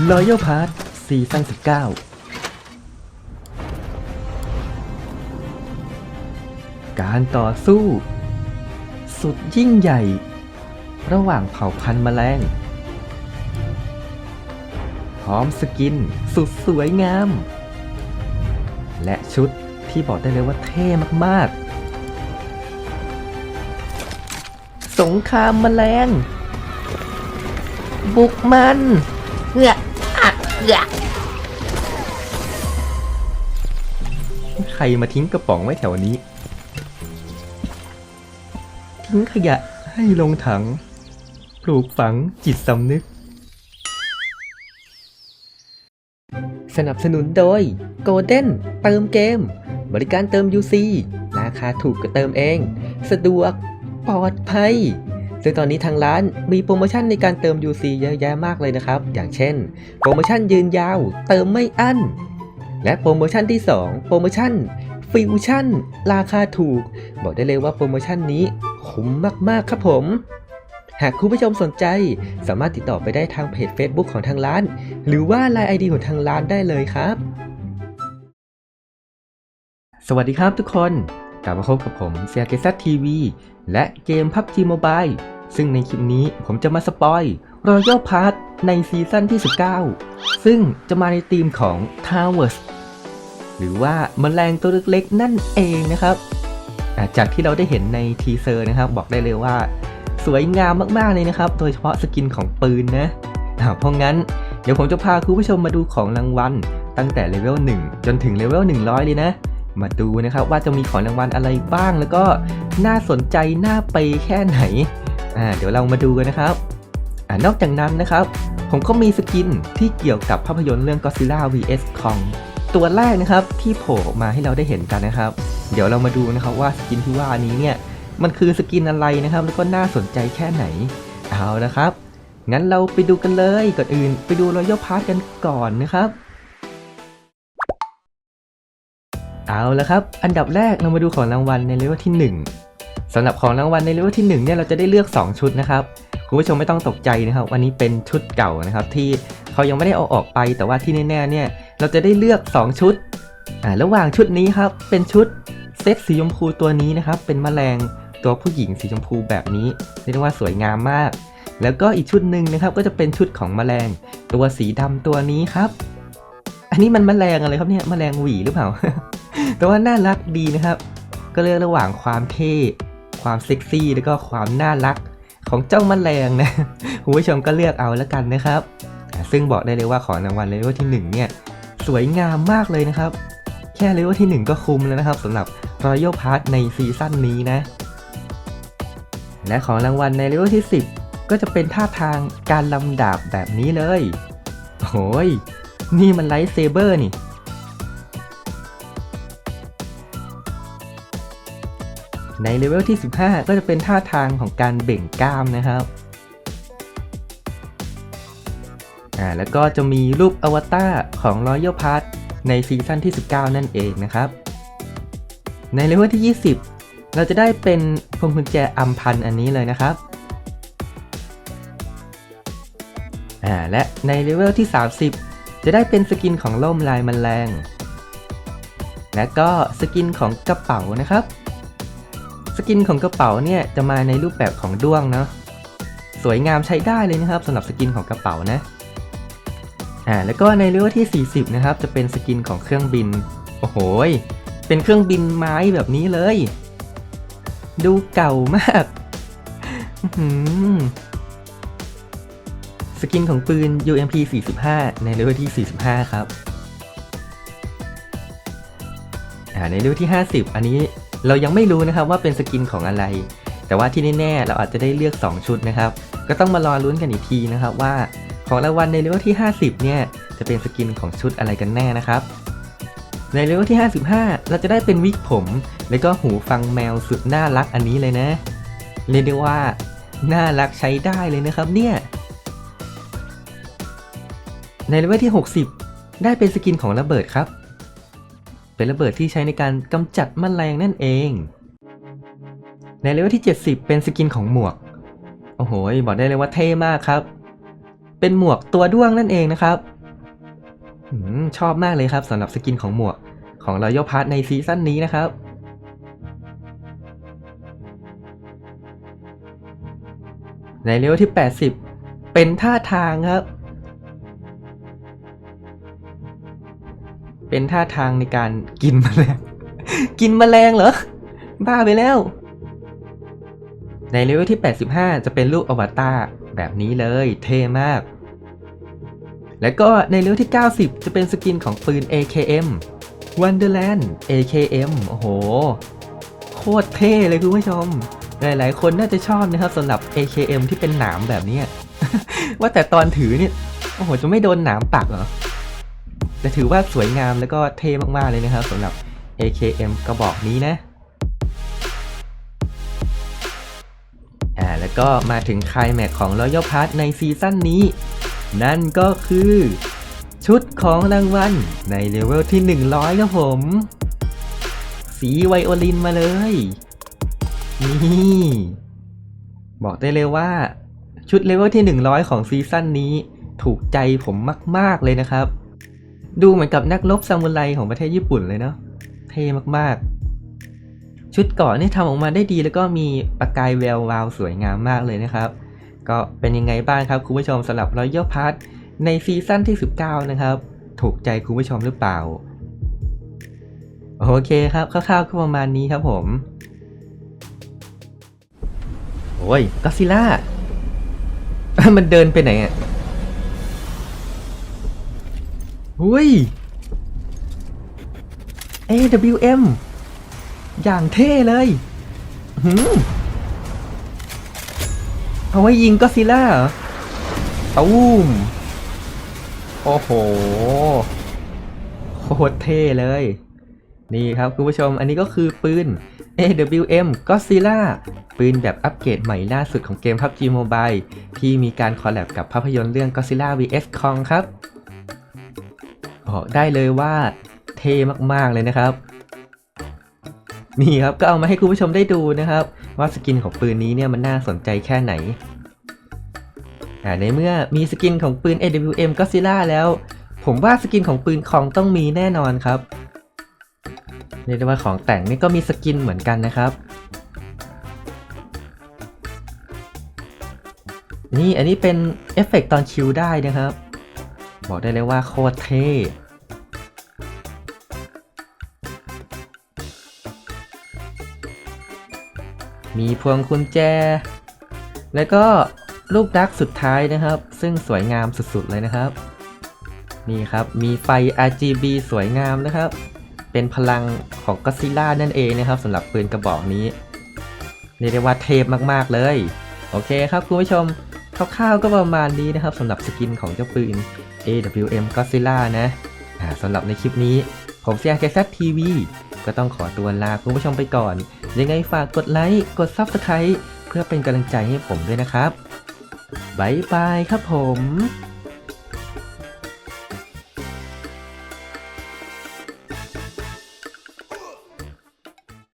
Royal Pass ซีซั่น19 การต่อสู้ สุดยิ่งใหญ่ ระหว่างเผ่าพันธุ์แมลง พร้อมสกินสุดสวยงาม และชุดที่บอกได้เลยว่าเท่มากๆ สงครามแมลง บุกมันเงือกอักเงือก ใครมาทิ้งกระป๋องไว้แถวนี้ ทิ้งขยะให้ลงถัง ปลูกฝังจิตสำนึก สนับสนุนโดย Golden เติมเกม บริการเติม UC ราคาถูกก็เติมเอง สะดวกปลอดภัย ซึ่งตอนนี้ทางร้านมีโปรโมชั่นในการเติม UC เยอะแยะมากเลยนะครับ อย่างเช่น โปรโมชั่นยืนยาว เติมไม่อั้น และโปรโมชั่นที่ 2 โปรโมชั่นฟิวชั่น ราคาถูก บอกได้เลยว่าโปรโมชั่นนี้คุ้มมาก ๆ ครับผม หากคุณผู้ชมสนใจ สามารถติดต่อไปได้ทางเพจ Facebook ของทางร้าน หรือว่า Line ID ของทางร้านได้เลยครับ สวัสดีครับทุกคน กลับมาพบกับผมเซียเกซัตทีวีและเกม PUBG Mobile ซึ่งในคลิปนี้ผมจะมาสปอย Royal Pass ในซีซั่นที่ 19 ซึ่งจะมาในธีมของ Towers หรือว่าแมลงตัวเล็กๆ นั่นเองนะครับ จากที่เราได้เห็นในทีเซอร์นะครับ บอกได้เลยว่า สวยงามมากๆเลยนะครับ โดยเฉพาะสกินของปืนนะเพราะงั้นเดี๋ยวผมจะพาคุณผู้ชมมาดูของรางวัลตั้งแต่เลเวล1 จนถึงเลเวล100 เลยนะ มาดูนะครับว่าจะมีของรางวัลอะไรบ้าง แล้วก็น่าสนใจน่าไปแค่ไหนอ่าเดี๋ยวเรามาดูกันนะครับอ่านอกจากนั้นนะครับ ผมก็มีสกินที่เกี่ยวกับภาพยนตร์เรื่อง Godzilla vs Kong ตัวแรกนะครับที่โผล่มาให้เราได้เห็นกันนะครับ เดี๋ยวเรามาดูนะครับว่าสกินที่ว่านี้เนี่ยมันคือสกินอะไรนะครับ แล้วก็น่าสนใจแค่ไหนเอาละครับงั้นเราไปดูกันเลยก่อนอื่น ไปดู Royal Pass กันก่อนนะครับ เอาละครับ อันดับแรกเรามาดูของรางวัลในเลเวลที่ 1สำหรับของรางวัลในเลเวลที่1เนี่ยเราจะได้เลือก 2 ชุดนะครับคุณผู้ชมไม่ต้องตกใจนะครับ วันนี้เป็นชุดเก่านะครับ ที่เขายังไม่ได้เอาออกไป แต่ว่าที่แน่ๆเนี่ยเราจะได้เลือก 2 ชุดอ่าระหว่างชุดนี้ครับเป็นชุดเซตสีชมพูตัวนี้นะครับ เป็นแมลงตัวผู้หญิงสีชมพูแบบนี้เรียกได้ว่าสวยงามมาก แล้วก็อีกชุดหนึ่งนะครับก็จะเป็นชุดของแมลง ตัวสีดำตัวนี้ครับ อันนี้มันแมลงอะไรครับเนี่ยแมลงหวีหรือเปล่า แต่ว่าน่ารักดีนะครับ ก็เลือกระหว่างความเท่ ความเซ็กซี่ แล้วก็ความน่ารักของเจ้าแมลงนะคุณผู้ชมก็เลือกเอาแล้วกันนะครับ ซึ่งบอกได้เลยว่าของรางวัลเลเวลที่หนึ่งเนี่ย สวยงามมากเลยนะครับ แค่เลเวลที่ 1 ก็คุ้มแล้วนะครับสำหรับ Royal Pass ในซีซั่นนี้นะ และของรางวัลในเลเวลที่ 10 ก็จะเป็นท่าทางการลำดาบแบบนี้เลยโอ้ยนี่มันไลท์เซเบอร์นี่ ในเลเวลที่ 15 ก็จะเป็นท่าทางของการเบ่งกล้ามนะครับอ่าแล้วก็จะมีรูปอวตารของ Royal Pass ในซีซั่นที่ 19 นั่นเองนะครับ ในเลเวลที่ 20 เราจะได้เป็นพวงกุญแจอัมพันอันนี้เลยนะครับอ่าและในเลเวลที่ 30 จะได้เป็นสกินของล่มลายมันแมลงและก็สกินของกระเป๋านะครับ สกินของกระเป๋าเนี่ยจะมาในรูปแบบของด้วงเนาะสวยงามใช้ได้เลยนะครับสำหรับสกินของกระเป๋านะอ่าแล้วก็ในเลเวลที่ 40 นะครับ จะเป็นสกินของเครื่องบิน โอ้โหเป็นเครื่องบินไม้แบบนี้เลย ดูเก่ามากสกินของปืน UMP 45 ในเลเวลที่ 45 ครับ อ่าในเลเวลที่ 50 อันนี้ เรายังไม่รู้นะครับว่าเป็นสกินของอะไร แต่ว่าที่แน่ๆเราอาจจะได้เลือก 2 ชุดนะครับ ก็ต้องมารอลุ้นกันอีกทีนะครับว่า ของรางวัลในเลเวลที่ 50 เนี่ยจะเป็นสกินของชุดอะไรกันแน่นะครับ ในเลเวลที่ 55 เราจะได้เป็นวิกผม แล้วก็หูฟังแมวสุดน่ารักอันนี้เลยนะเรียกได้ว่าน่ารักใช้ได้เลยนะครับเนี่ยในเลเวลที่ 60 ได้เป็นสกินของระเบิดครับ เป็นระเบิดที่ใช้ในการกำจัดแมลงนั่นเอง ในเลเวลที่ 70 เป็นสกินของหมวก โอ้โห บอกได้เลยว่าเท่มากครับ เป็นหมวกตัวด้วงนั่นเองนะครับอชอบมากเลยครับสำหรับสกินของหมวกของ Royal Pass ในซีซั่นนี้นะครับในเลเวลที่ 80 เป็นท่าทางครับ เป็นท่าทางในการกินแมลง กินแมลงเหรอ บ้าไปแล้ว ในเลเวลที่ 85 จะเป็นรูปอวตารแบบนี้เลยเท่มาก แล้วก็ในเลเวลที่ 90 จะเป็นสกินของปืน AKM Wonderland AKM โอ้โห โคตรเท่เลยคุณผู้ชม หลายๆ คนน่าจะชอบนะครับสำหรับ AKM ที่เป็นหนามแบบนี้ ว่าแต่ตอนถือเนี่ย โอ้โห จะไม่โดนหนามปักเหรอ แต่ถือว่าสวยงามแล้วก็เท่มากๆเลยนะครับสำหรับ AKM กระบอกนี้นะอ่าแล้วก็มาถึงคลแม็กของ Royal Pass ในซีซั่นนี้ นั่นก็คือ ชุดของรางวัลในเลเวลที่ 100 ครับผม สีไวโอลินมาเลย นี่ บอกได้เลยว่า ชุดเลเวลที่ 100 ของซีซั่นนี้ ถูกใจผมมาก ๆ เลยนะครับ ดูเหมือนกับนักรบซามูไรของประเทศญี่ปุ่นเลยเนาะเท่มากๆ ชุดเกาะนี่ทำออกมาได้ดีแล้วก็มีประกายแวววาวสวยงามมากเลยนะครับ ก็เป็นยังไงบ้างครับคุณผู้ชมสำหรับ Royal Pass ในซีซั่นที่ 19 นะครับ ถูกใจคุณผู้ชมหรือเปล่า โอเคครับคร่าวๆก็ประมาณนี้ครับผมโอ้ยก็ซิล่า มันเดินไปไหนอะ หุย AWM อย่างเท่เลยหืมเอาไว้ยิงก็ซิล่าเหรอตูมโอ้โห โคตรเท่เลย นี่ครับคุณผู้ชม อันนี้ก็คือปืน AWM Godzilla ปืนแบบอัปเกรดใหม่ล่าสุดของเกม PUBG Mobile ที่มีการคอลแลบกับภาพยนตร์เรื่อง Godzilla vs Kong ครับ บอกได้เลยว่าเท่มากๆเลยนะครับ นี่ครับก็เอามาให้คุณผู้ชมได้ดูนะครับ ว่าสกินของปืนนี้เนี่ยมันน่าสนใจแค่ไหนอ่าในเมื่อมีสกินของปืน AWM Godzilla แล้ว ผมว่าสกินของปืนคองต้องมีแน่นอนครับเรียกได้ว่าของแต่งนี่ก็มีสกินเหมือนกันนะครับ นี่อันนี้เป็นเอฟเฟกต์ตอนคิวได้นะครับ บอกได้เลยว่าโคตรเท่ มีพวงกุญแจ แล้วก็ลูกดักสุดท้ายนะครับ ซึ่งสวยงามสุดๆเลยนะครับ นี่ครับมีไฟ RGB สวยงามนะครับ เป็นพลังของก็ซิล่านั่นเองนะครับสำหรับปืนกระบอกนี้เรียกได้ว่าเทพมากๆเลย โอเคครับคุณผู้ชมคร่าวๆก็ประมาณนี้นะครับสำหรับสกินของเจ้าปืน AWM Godzilla นะสำหรับในคลิปนี้ ผมเซียแคสทีวีก็ต้องขอตัวลาคุณผู้ชมไปก่อน ยังไงฝากกดไลค์ กด Subscribe เพื่อเป็นกำลังใจให้ผมด้วยนะครับ บ๊ายบายครับผม